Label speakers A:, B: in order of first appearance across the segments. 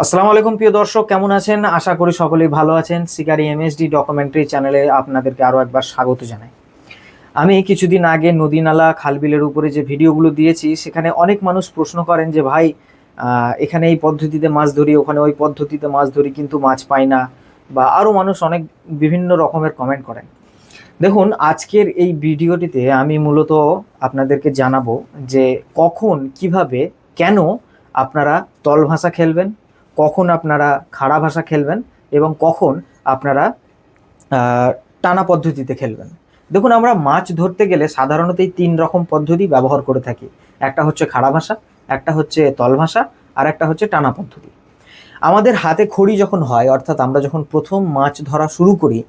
A: আসসালামু আলাইকুম, প্রিয় দর্শক, কেমন আছেন? আশা করি সকলেই ভালো আছেন। শিকারি এমএসডি ডকুমেন্টারি চ্যানেলে আপনাদেরকে আরও একবার স্বাগত জানাই। আমি কিছুদিন আগে নদী নালা খালবিলের উপরে যে ভিডিওগুলো দিয়েছি, সেখানে অনেক মানুষ প্রশ্ন করেন যে, ভাই এখানে এই পদ্ধতিতে মাছ ধরি, ওখানে ওই পদ্ধতিতে মাছ ধরি, কিন্তু মাছ পাই না। বা আরও মানুষ অনেক বিভিন্ন রকমের কমেন্ট করেন। দেখুন, আজকের এই ভিডিওটিতে আমি মূলত আপনাদেরকে জানাব যে কখন, কীভাবে, কেন আপনারা তল ভাষা খেলবেন কখন আপনারা খাড়া ভাষা খেলবেন এবং কখন আপনারা টানা পদ্ধতিতে খেলবেন। দেখুন, আমরা মাছ ধরতে গেলে সাধারণত এই তিন রকম পদ্ধতি ব্যবহার করে থাকি। একটা হচ্ছে খাড়া ভাষা, একটা হচ্ছে তল ভাষা, আর একটা হচ্ছে টানা পদ্ধতি। আমাদের হাতে খড়ি যখন হয়, অর্থাৎ আমরা যখন প্রথম মাছ ধরা শুরু করি,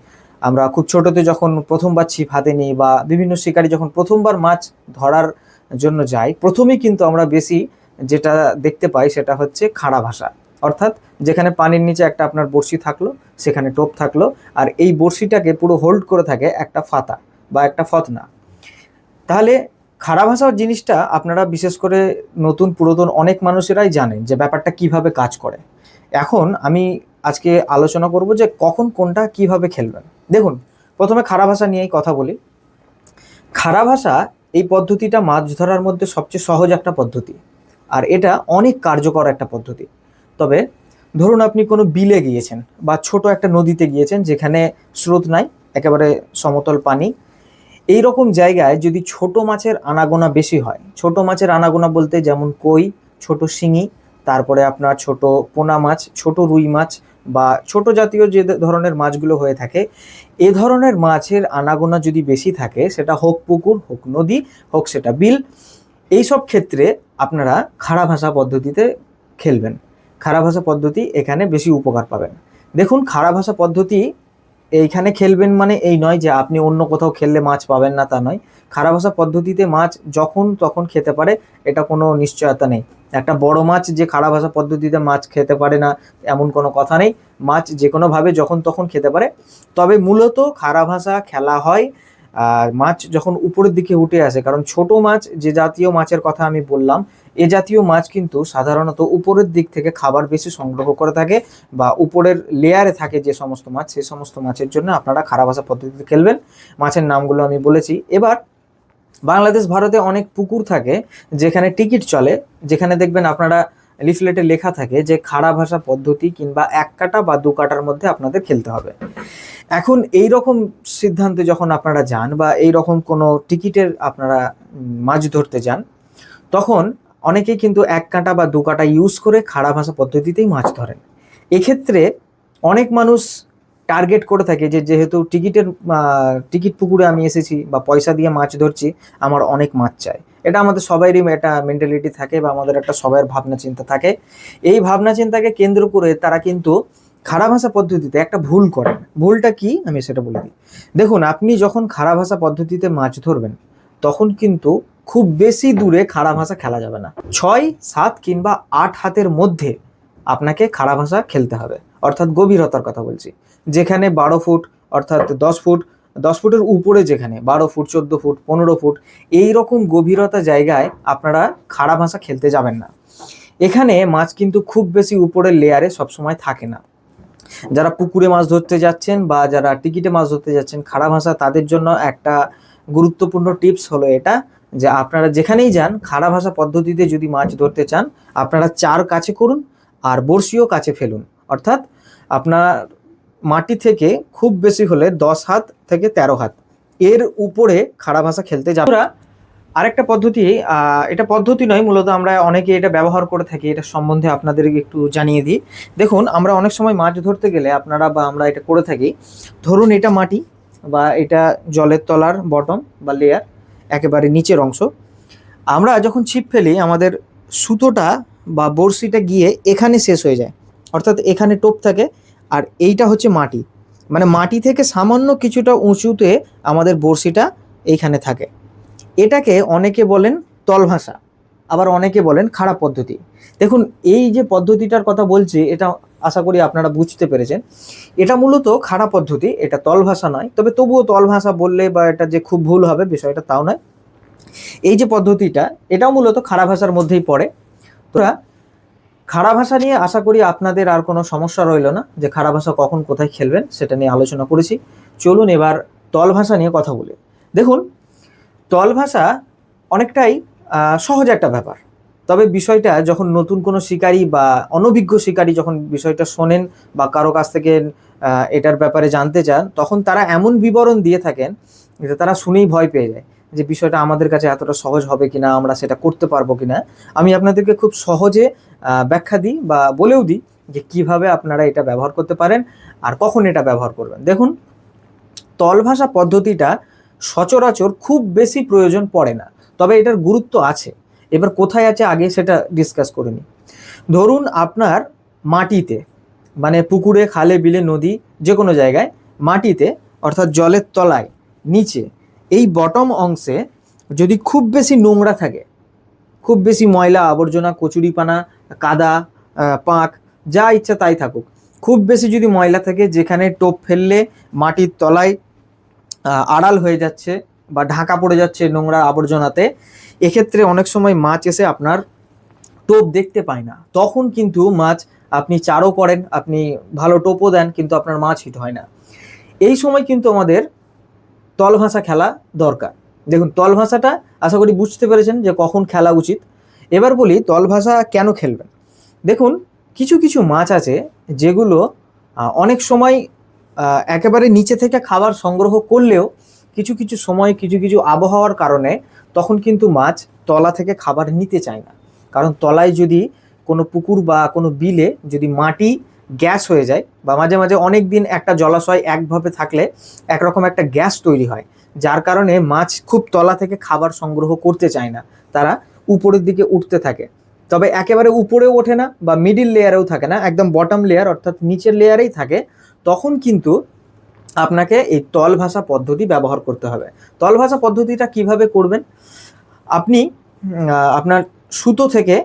A: আমরা খুব ছোটতে যখন প্রথমবার ছিপ হাতে নিই বা বিভিন্ন শিকারী যখন প্রথমবার মাছ ধরার জন্য যাই প্রথমেই কিন্তু আমরা বেশি যেটা দেখতে পাই সেটা হচ্ছে খাড়া ভাষা। অর্থাৎ যেখানে পানির নিচে একটা আপনার বড়শি থাকল, সেখানে টোপ থাকল, আর এই বড়শিটাকে পুরো হোল্ড করে থাকে একটা ফাতা বা একটা ফতনা। তাহলে খারাপ ভাষার জিনিসটা আপনারা বিশেষ করে নতুন, পুরাতন অনেক মানুষেরাই জানেন যে ব্যাপারটা কীভাবে কাজ করে। এখন আমি আজকে আলোচনা করব যে কখন কোনটা কীভাবে খেলবেন। দেখুন, প্রথমে খারাপ ভাষা নিয়েই কথা বলি। খারাপ ভাষা এই পদ্ধতিটা মাছ ধরার মধ্যে সবচেয়ে সহজ একটা পদ্ধতি। আর এটা অনেক কার্যকর একটা পদ্ধতি। তবে ধরুন আপনি কোনো বিলে গিয়েছেন বা ছোট একটা নদীতে গিয়েছেন যেখানে স্রোত নাই, একেবারে সমতল পানি এই রকম জায়গায় যদি ছোট মাছের আনাগোনা বেশি হয়, ছোট মাছের আনাগোনা বলতে যেমন কই, ছোট শিঙি, তারপরে আপনার ছোট পোনা মাছ, ছোট রুই মাছ বা ছোট জাতীয় যে ধরনের মাছগুলো হয়ে থাকে, এ ধরনের মাছের আনাগোনা যদি বেশি থাকে, সেটা হোক পুকুর, হোক নদী, হোক সেটা বিল এই সব ক্ষেত্রে আপনারা খাড়া ভাষা পদ্ধতিতে খেলবেন। খাড়া ভাষা পদ্ধতি এখানে বেশি উপকার পাবেন। দেখুন খাড়া ভাষা পদ্ধতি এইখানে খেলবেন মানে এই নয় যে আপনি অন্য কোথাও খেললে মাছ পাবেন না তা নয়। খাড়া ভাষা পদ্ধতিতে মাছ যখন তখন খেতে পারে, এটা কোনো নিশ্চয়তা নেই। একটা বড় মাছ যে খাড়া ভাষা পদ্ধতিতে মাছ খেতে পারে না, এমন কোনো কথা নেই। মাছ যে কোনোভাবে যখন তখন খেতে পারে। তবে মূলত খাড়া ভাষা খেলা হয় আর মাছ যখন উপরের দিকে উঠে আসে, কারণ ছোট মাছ যে জাতীয় মাছের কথা আমি বললাম, এ জাতীয় মাছ কিন্তু সাধারণত উপরের দিক থেকে খাবার বেশি সংগ্রহ করে থাকে বা উপরের লেয়ারে থাকে যে সমস্ত মাছ সেই সমস্ত মাছের জন্য আপনারা খারাপ ভাষা পদ্ধতিতে খেলবেন। মাছের নামগুলো আমি বলেছি। এবার বাংলাদেশ, ভারতে অনেক পুকুর থাকে যেখানে টিকিট চলে, যেখানে দেখবেন আপনারা লিফলেটে লেখা থাকে যে খাড়া ভাষা পদ্ধতি কিংবা এক কাটা বা দু কাটার মধ্যে আপনাদের খেলতে হবে। এখন এই রকম সিদ্ধান্তে যখন আপনারা যান বা এই রকম কোনো টিকিটের আপনারা মাছ ধরতে যান, তখন অনেকেই কিন্তু এক কাঁটা বা দু কাঁটা ইউজ করে খাড়া ভাষা পদ্ধতিতেই মাছ ধরেন। এক্ষেত্রে অনেক মানুষ টার্গেট করে থাকে যে যেহেতু টিকিটের টিকিট পুকুরে আমি এসেছি বা পয়সা দিয়ে মাছ ধরছি, আমার অনেক মাছ চাই। এটা আমাদের সবারই একটা মেন্টালিটি থাকে বা আমাদের একটা সবার ভাবনা চিন্তা থাকে। এই ভাবনা চিন্তাকে কেন্দ্র করে তারা কিন্তু খারাপ ভাষা পদ্ধতিতে একটা ভুল করেন ভুলটা কি? আমি সেটা বলে দিই। দেখুন, আপনি যখন খারাপ ভাষা পদ্ধতিতে মাছ ধরবেন, তখন কিন্তু খুব বেশি দূরে খাড়া ভাষা খেলা যাবে না। ছয়, সাত কিংবা আট হাতের মধ্যে আপনাকে খাড়া ভাষা খেলতে হবে। অর্থাৎ গভীরতার কথা বলছি। যেখানে বারো ফুট, অর্থাৎ দশ ফুট দশ ফুটের উপরে যেখানে, বারো ফুট, চোদ্দ ফুট, পনেরো ফুট, এই রকম গভীরতা জায়গায় আপনারা খাড়া ভাষা খেলতে যাবেন না। এখানে মাছ কিন্তু খুব বেশি উপরের লেয়ারে সবসময় থাকে না। যারা পুকুরে মাছ ধরতে যাচ্ছেন বা যারা টিকিটে মাছ ধরতে যাচ্ছেন, খাড়া ভাষা তাদের জন্য একটা গুরুত্বপূর্ণ টিপস হলো এটা, যে আপনারা যেখানেই যান, খাড়া ভাষা পদ্ধতিতে যদি মাছ ধরতে চান, আপনারা চার কাছে করুন আর বড়শিও কাছে ফেলুন। অর্থাৎ আপনার মাটি থেকে খুব বেশি হলে দশ হাত থেকে তেরো হাত। এর উপরে খাড়া ভাষা খেলতে বন্ধুরা, আরেকটা পদ্ধতি এটা পদ্ধতি নয় মূলত আমরা অনেকে এটা ব্যবহার করে থাকি এটা সম্বন্ধে আপনাদের একটু জানিয়ে দিই। দেখুন আমরা অনেক সময় মাছ ধরতে গেলে আপনারা বা আমরা এটা করে থাকি ধরুন এটা মাটি বা এটা জলের তলার বটম বা লেয়ার একেবারে নিচের অংশ। আমরা যখন ছিপ ফেলি আমাদের সুতোটা বা বড়শিটা গিয়ে এখানে শেষ হয়ে যায়। অর্থাৎ এখানে টোপ থাকে আর এইটা হচ্ছে মাটি। মানে মাটি থেকে সামান্য কিছুটা উঁচুতে আমাদের বড়শিটা এইখানে থাকে। এটাকে অনেকে বলেন তলভাষা, আবার অনেকে বলেন খারাপ পদ্ধতি। দেখুন, এই যে পদ্ধতিটার কথা বলছি, এটা আশা করি আপনারা বুঝতে পেরেছেন। এটা মূলত খারাপ পদ্ধতি, এটা তলভাষা নয়। তবে তবুও তল ভাষা বললে বা এটা যে খুব ভুল হবে, বিষয়টা তাও নয়। এই যে পদ্ধতিটা, এটাও মূলত খারাপ ভাষার মধ্যেই পড়ে। তোরা খাড়া ভাষা নিয়ে আশা করি আপনাদের আর কোনো সমস্যা রইল না যে খাড়া ভাষা কখন কোথায় খেলবেন সেটা নিয়ে আলোচনা করেছি। চলুন এবার তল ভাষা নিয়ে কথা বলি। দেখুন, তল ভাষা অনেকটাই সহজ একটা ব্যাপার। তবে বিষয়টা যখন নতুন কোনো শিকারী বা অনভিজ্ঞ শিকারী যখন বিষয়টা শোনেন বা কারও কাছ থেকে এটার ব্যাপারে জানতে চান, তখন তারা এমন বিবরণ দিয়ে থাকেন যে তারা শুনেই ভয় পেয়ে যায় যে বিষয়টা আমাদের কাছে এতটা সহজ হবে কিনা, আমরা সেটা করতে পারব কিনা। আমি আপনাদেরকে খুব সহজে ব্যাখ্যা দিই বা বলেও দিই যে কীভাবে আপনারা এটা ব্যবহার করতে পারেন আর কখন এটা ব্যবহার করবেন। দেখুন তল ভাষা পদ্ধতিটা সচরাচর খুব বেশি প্রয়োজন পড়ে না, তবে এটার গুরুত্ব আছে। এবার কোথায় আছে আগে সেটা ডিসকাস করে নিই। ধরুন আপনার মাটিতে মানে পুকুরে, খালে, বিলে, নদী যে কোনো জায়গায় মাটিতে, অর্থাৎ জলের তলায়, নিচে, এই বটম অংশে যদি খুব বেশি নোংরা থাকে, খুব বেশি ময়লা আবর্জনা, কচুরিপানা কাদা পাঁক, যা ইচ্ছা তাই থাকুক। খুব বেশি যদি ময়লা থাকে, যেখানে টোপ ফেললে মাটির তলায় আড়াল হয়ে যাচ্ছে বা ঢাকা পড়ে যাচ্ছে নোংরা আবর্জনাতে, এক্ষেত্রে অনেক সময় মাছ এসে আপনার টোপ দেখতে পায় না। তখন কিন্তু মাছ আপনি চারও করেন, আপনি ভালো টোপও দেন, কিন্তু আপনার মাছ হিট হয় না। এই সময় কিন্তু আমাদের তল ভাষা খেলা দরকার। দেখুন তল ভাষাটা আশা করি বুঝতে পেরেছেন যে কখন খেলা উচিত। এবার বলি তল ভাষা কেন খেলবেন? দেখুন, কিছু কিছু মাছ আছে যেগুলো অনেক সময় একেবারে নিচে থেকে খাবার সংগ্রহ করলেও কিছু কিছু সময়, কিছু কিছু আবহাওয়ার কারণে তখন কিন্তু মাছ তলা থেকে খাবার নিতে চায় না। কারণ তলায় যদি কোনো পুকুর বা কোনো বিলে যদি মাটি গ্যাস হয়ে যায় বা মাঝে মাঝে অনেক দিন একটা জলাশয় একভাবে থাকলে একরকম একটা গ্যাস তৈরি হয়, যার কারণে মাছ খুব তলা থেকে খাবার সংগ্রহ করতে চায় না। তারা উপরের দিকে উঠতে থাকে। তবে একেবারে উপরেও ওঠে না বা মিডিল লেয়ারেও থাকে না, একদম বটম লেয়ার অর্থাৎ নিচের লেয়ারেই থাকে। তখন কিন্তু আপনাকে এই তল ভাষা পদ্ধতি ব্যবহার করতে হবে। তল ভাষা পদ্ধতিটা কীভাবে করবেন? আপনি আপনার সুতো থেকে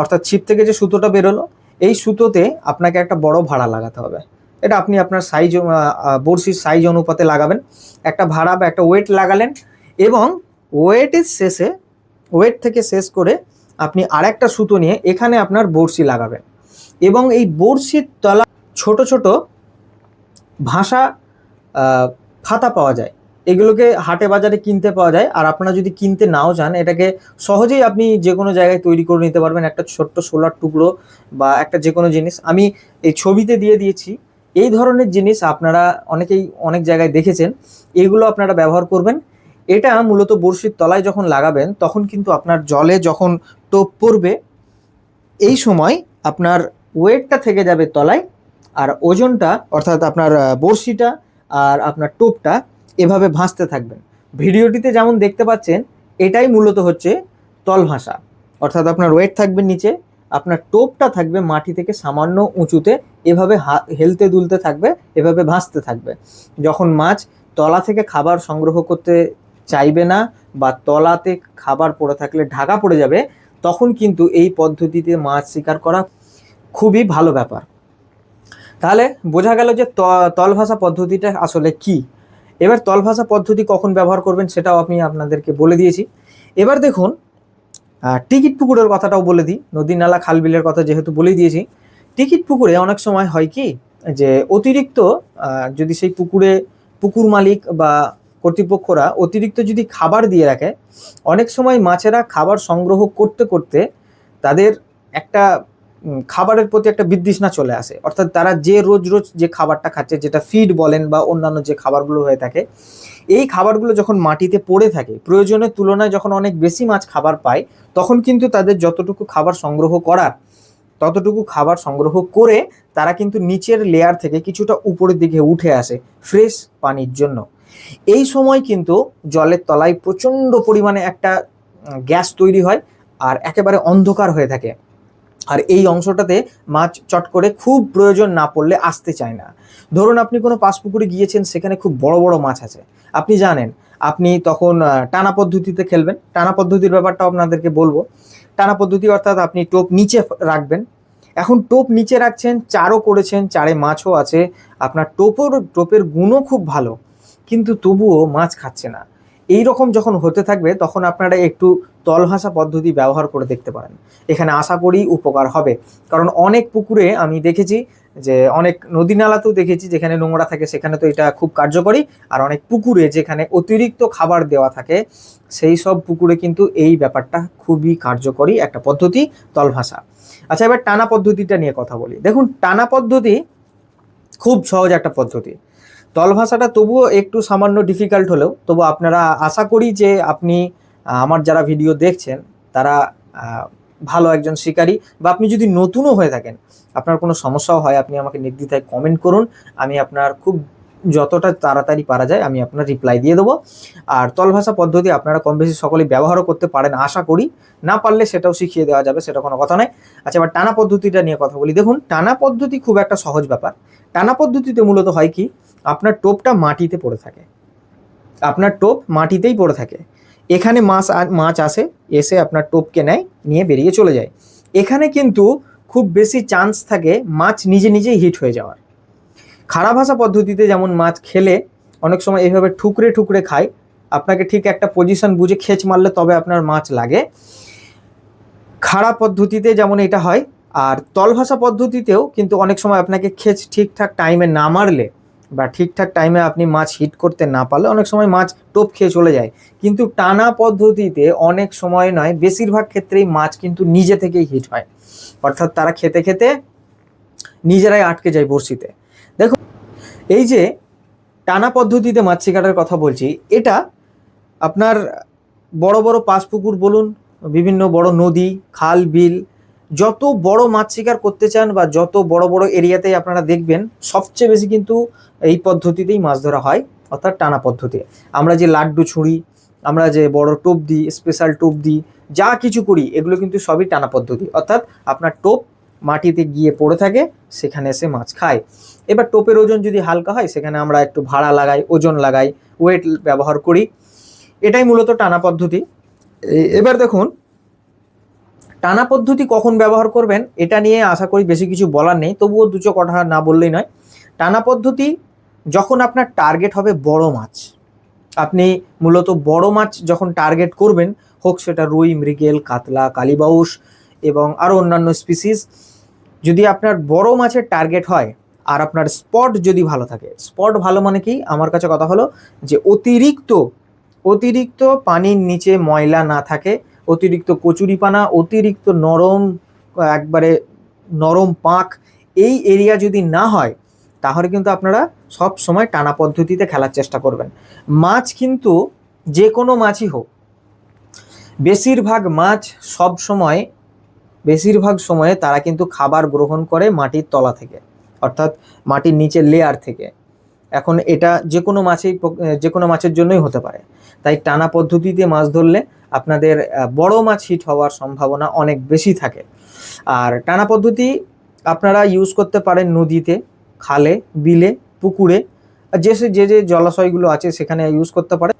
A: অর্থাৎ ছিপ থেকে যে সুতোটা বেরোলো, এই সুতোতে আপনাকে একটা বড় ভাড়া লাগাতে হবে। এটা আপনি আপনার সাইজ বড়শির সাইজ অনুপাতে লাগাবেন। একটা ভাড়া বা একটা ওয়েট লাগালেন এবং ওয়েটের শেষে ওয়েট থেকে শেষ করে আপনি আরেকটা সুতো নিয়ে এখানে আপনার বড়শি লাগাবেন। এবং এই বড়শির তলা ছোট ছোট ভাষা ফাতা পাওয়া যায়। এগুলোকে হাটে বাজারে কিনতে পাওয়া যায়। আর আপনারা যদি কিনতে নাও চান এটাকে সহজেই আপনি যে কোনো জায়গায় তৈরি করে নিতে পারবেন। একটা ছোট্ট সোলার টুকরো বা একটা যে কোনো জিনিস। আমি এই ছবিতে দিয়ে দিয়েছি। এই ধরনের জিনিস আপনারা অনেকেই অনেক জায়গায় দেখেছেন। এগুলো আপনারা ব্যবহার করবেন। এটা মূলত বড়শির তলায় যখন লাগাবেন, তখন কিন্তু আপনার জলে যখন টোপ পড়বে, এই সময় আপনার ওয়েটটা থেকে যাবে তলায় আর ওজনটা, অর্থাৎ আপনার বড়শিটা আর আপনার টোপটা এভাবে ভাসতে থাকবেন ভিডিওটিতে যেমন দেখতে পাচ্ছেন, এটাই মূলত হচ্ছে তল ভাষা অর্থাৎ আপনার ওয়েট থাকবে নিচে, আপনার টোপটা থাকবে মাটি থেকে সামান্য উঁচুতে, এভাবে হেলতে দুলতে থাকবে, এভাবে ভাসতে থাকবে। যখন মাছ তলা থেকে খাবার সংগ্রহ করতে চাইবে না বা তলাতে খাবার পড়ে থাকলে ঢাকা পড়ে যাবে, তখন কিন্তু এই পদ্ধতিতে মাছ শিকার করা খুবই ভালো ব্যাপার। তাহলে বোঝা গেল যে ত- তল ভাষা পদ্ধতিটা আসলে কি। এবার তল ভাষা পদ্ধতি কখন ব্যবহার করবেন সেটাও আমি আপনাদেরকে বলে দিয়েছি। এবার দেখুন টিকিট পুকুরের কথাটাও বলে দিই। নদী, নালা, খাল বিলের কথা যেহেতু বলেই দিয়েছি। টিকিট পুকুরে অনেক সময় হয় কি, যে অতিরিক্ত যদি সেই পুকুরে পুকুর মালিক বা কর্তৃপক্ষরা অতিরিক্ত যদি খাবার দিয়ে রাখে, অনেক সময় মাছেরা খাবার সংগ্রহ করতে করতে তাদের একটা খাবারের প্রতি একটা বিতৃষ্ণা চলে আসে। অর্থাৎ তারা যে রোজ রোজ যে খাবারটা খাচ্ছে, যেটা ফিড বলেন বা অন্যান্য যে খাবারগুলো হয়ে থাকে, এই খাবারগুলো যখন মাটিতে পড়ে থাকে, প্রয়োজনের তুলনায় যখন অনেক বেশি মাছ খাবার পায়, তখন কিন্তু তাদের যতটুকু খাবার সংগ্রহ করার, ততটুকু খাবার সংগ্রহ করে তারা কিন্তু নিচের লেয়ার থেকে কিছুটা উপরের দিকে উঠে আসে ফ্রেশ পানির জন্য। এই সময় কিন্তু জলের তলায় প্রচণ্ড পরিমাণে একটা গ্যাস তৈরি হয় আর একেবারে অন্ধকার হয়ে থাকে। আর এই অংশটাতে মাছ চট করে খুব প্রয়োজন না পড়লে আসতে চায় না। ধরুন আপনি কোনো পাশ পুকুরে গিয়েছেন, সেখানে খুব বড় বড় মাছ আছে। আপনি জানেন, আপনি তখন টানা পদ্ধতিতে খেলবেন। টানা পদ্ধতির ব্যাপারটাও আপনাদেরকে বলব। টানা পদ্ধতি অর্থাৎ আপনি টোপ নিচে রাখবেন। এখন টোপ নিচে রাখছেন, চারও করেছেন, চারে মাছও আছে। আপনার টোপর, টোপের গুণও খুব ভালো। কিন্তু তবুও মাছ খাচ্ছে না। এই রকম যখন হতে থাকবে, তখন আপনারা একটু তলভাষা পদ্ধতি ব্যবহার করে দেখতে পারেন। এখানে আশা করি উপকার হবে। কারণ অনেক পুকুরে আমি দেখেছি যে, অনেক নদী নালাতেও দেখেছি যেখানে নোংরা থাকে, সেখানে তো এটা খুব কার্যকরী। আর অনেক পুকুরে যেখানে অতিরিক্ত খাবার দেওয়া থাকে, সেই সব পুকুরে কিন্তু এই ব্যাপারটা খুবই কার্যকরী একটা পদ্ধতি তলভাষা আচ্ছা এবার টানা পদ্ধতিটা নিয়ে কথা বলি। দেখুন, টানা পদ্ধতি খুব সহজ একটা পদ্ধতি। তল ভাষাটা তবুও একটু সামান্য ডিফিকাল্ট হলেও, তবু আপনারা আশা করি যে আপনি আমার যারা ভিডিও দেখছেন, তারা ভালো একজন শিকারী বা আপনি যদি নতুনও হয়ে থাকেন, আপনার কোনো সমস্যাও হয়, আপনি আমাকে নির্দ্বিধায় কমেন্ট করুন, আমি আপনার খুব যতটা তাড়াতাড়ি পারা যায়, আমি আপনার রিপ্লাই দিয়ে দেবো। আর তল ভাষা পদ্ধতি আপনারা কম বেশি সকলেই ব্যবহারও করতে পারেন, আশা করি। না পারলে সেটাও শিখিয়ে দেওয়া যাবে, সেটা কোনো কথা নয়। আচ্ছা এবার টানা পদ্ধতিটা নিয়ে কথা বলি। দেখুন, টানা পদ্ধতি খুব একটা সহজ ব্যাপার। টানা পদ্ধতিতে মূলত হয় কি? আপনার টোপটা মাটিতে পড়ে থাকে। আপনার টোপ মাটিতেই পড়ে থাকে। এখানে মাছ মাছ আসে, এসে আপনার টোপকে নেয়, নিয়ে বেরিয়ে চলে যায়। এখানে কিন্তু খুব বেশি চান্স থাকে মাছ নিজে নিজেই হিট হয়ে যাওয়ার। খারাপ ভাষা পদ্ধতিতে যেমন মাছ খেলে অনেক সময় এইভাবে ঠুকরে ঠুকরে খায়, আপনাকে ঠিক একটা পজিশন বুঝে খেচ মারলে তবে আপনার মাছ লাগে। খারাপ পদ্ধতিতে যেমন এটা হয়, আর তলভাষা পদ্ধতিতেও কিন্তু অনেক সময় আপনাকে খেচ ঠিকঠাক টাইমে না মারলে বা ঠিকঠাক টাইমে আপনি মাছ হিট করতে না পারলে অনেক সময় মাছ টোপ খেয়ে চলে যায়। কিন্তু টানা পদ্ধতিতে অনেক সময় নয়, বেশিরভাগ ক্ষেত্রেই মাছ কিন্তু নিজে থেকেই হিট হয়। অর্থাৎ তারা খেতে খেতে নিজেরাই আটকে যায় বড়শিতে। এই যে টানা পদ্ধতিতে মাছ শিকারের কথা বলছি, এটা আপনার বড় বড় পাঁচ পুকুর বলুন, বিভিন্ন বড় নদী, খাল, বিল, যত বড় মাছ শিকার করতে চান বা যত বড় বড় এরিয়াতেই আপনারা দেখবেন, সবচেয়ে বেশি কিন্তু এই পদ্ধতিতেই মাছ ধরা হয়, অর্থাৎ টানা পদ্ধতি। আমরা যে লাড্ডু ছুঁড়ি, আমরা যে বড় টোপ দিই স্পেশাল টোপ দিই, যা কিছু করি, এগুলো কিন্তু সবই টানা পদ্ধতি। অর্থাৎ আপনার টোপ মাটিতে গিয়ে পড়ে থাকে, সেখানে এসে মাছ খায়। এবার টোপের ওজন যদি হালকা হয়, সেখানে আমরা একটু ভাড়া লাগাই, ওজন লাগাই, ওয়েট ব্যবহার করি। এটাই মূলত টানা পদ্ধতি। এবার দেখুন, টানা পদ্ধতি কখন ব্যবহার করবেন, এটা নিয়ে আশা করি বেশি কিছু বলার নেই, তবুও দুচো কথা না বললেই নয়। টানা পদ্ধতি, যখন আপনার টার্গেট হবে বড় মাছ, আপনি মূলত বড় মাছ যখন টার্গেট করবেন, হোক সেটা রুই, মৃগেল, কাতলা কালিবাউস এবং আরও অন্যান্য স্পিসিস যদি আপনার বড় মাছের টার্গেট হয় আর আপনার স্পট যদি ভালো থাকে স্পট ভালো মানে কি? আমার কাছে কথা হলো যে অতিরিক্ত অতিরিক্ত পানির নিচে ময়লা না থাকে, অতিরিক্ত কচুরিপানা অতিরিক্ত নরম, একবারে নরম পাক এই এরিয়া যদি না হয়, তাহলে কিন্তু আপনারা সব সময় টানা পদ্ধতিতে খেলার চেষ্টা করবেন। মাছ কিন্তু যে কোনো মাছই হোক, বেশিরভাগ মাছ সব সময় বেশিরভাগ সময়ে তারা কিন্তু খাবার গ্রহণ করে মাটির তলা থেকে, অর্থাৎ মাটির নিচের লেয়ার থেকে। এখন এটা যে কোনো মাছেই যে কোনো মাছের জন্যই হতে পারে। তাই টানা পদ্ধতিতে মাছ ধরলে আপনাদের বড় মাছ হিট হওয়ার সম্ভাবনা অনেক বেশি থাকে। আর টানা পদ্ধতি আপনারা ইউজ করতে পারেন নদীতে, খালে, বিলে, পুকুরে যে যে যে জলাশয়গুলো আছে সেখানে ইউজ করতে পারে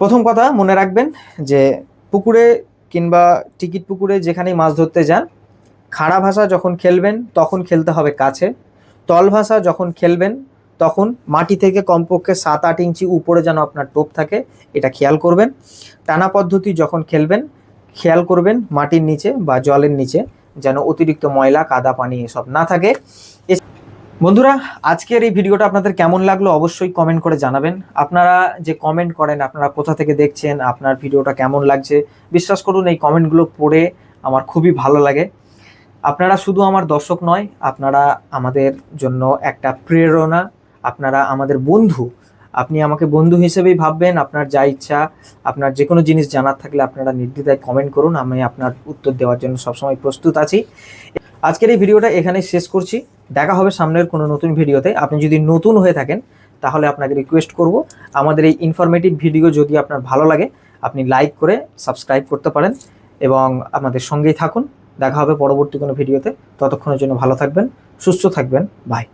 A: প্রথম কথা মনে রাখবেন যে পুকুরে কিংবা টিকিট পুকুরে যেখানেই মাছ ধরতে যান, খাড়া ভাষা যখন খেলবেন, তখন খেলতে হবে কাছে। তল ভাষা যখন খেলবেন, তখন মাটি থেকে কমপক্ষে সাত আট ইঞ্চি উপরে যেন আপনার টোপ থাকে, এটা খেয়াল করবেন। টানা পদ্ধতি যখন খেলবেন, খেয়াল করবেন মাটির নিচে বা জলের নিচে যেন অতিরিক্ত ময়লা, কাদা, পানি এসব না থাকে। বন্ধুরা, আজকের এই ভিডিওটা আপনাদের কেমন লাগল অবশ্যই কমেন্ট করে জানাবেন। আপনারা যে কমেন্ট করেন, আপনারা কোথা থেকে দেখছেন, আপনার ভিডিওটা কেমন লাগছে, বিশ্বাস করুন, এই কমেন্টগুলো পড়ে আমার খুবই ভালো লাগে। আপনারা শুধু আমার দর্শক নয়, আপনারা আমাদের জন্য একটা প্রেরণা, আপনারা আমাদের বন্ধু। আপনি আমাকে বন্ধু হিসেবেই ভাববেন, আপনার যা ইচ্ছা, আপনার যে কোনো জিনিস জানার থাকলে আপনারা নির্দ্বিধায় কমেন্ট করুন, আমি আপনার উত্তর দেওয়ার জন্য সবসময় প্রস্তুত আছি। আজকের এই ভিডিওটা এখানেই শেষ করছি। দেখা হবে সামনের কোনো নতুন ভিডিওতে। আপনি যদি নতুন হয়ে থাকেন, তাহলে আপনাকে রিকোয়েস্ট করব। আমাদের এই ইনফরমেটিভ ভিডিও যদি আপনার ভালো লাগে, আপনি লাইক করে সাবস্ক্রাইব করতে পারেন এবং আমাদের সঙ্গেই থাকুন। দেখা হবে পরবর্তী কোনো ভিডিওতে। ততক্ষণের জন্য ভালো থাকবেন, সুস্থ থাকবেন। বাই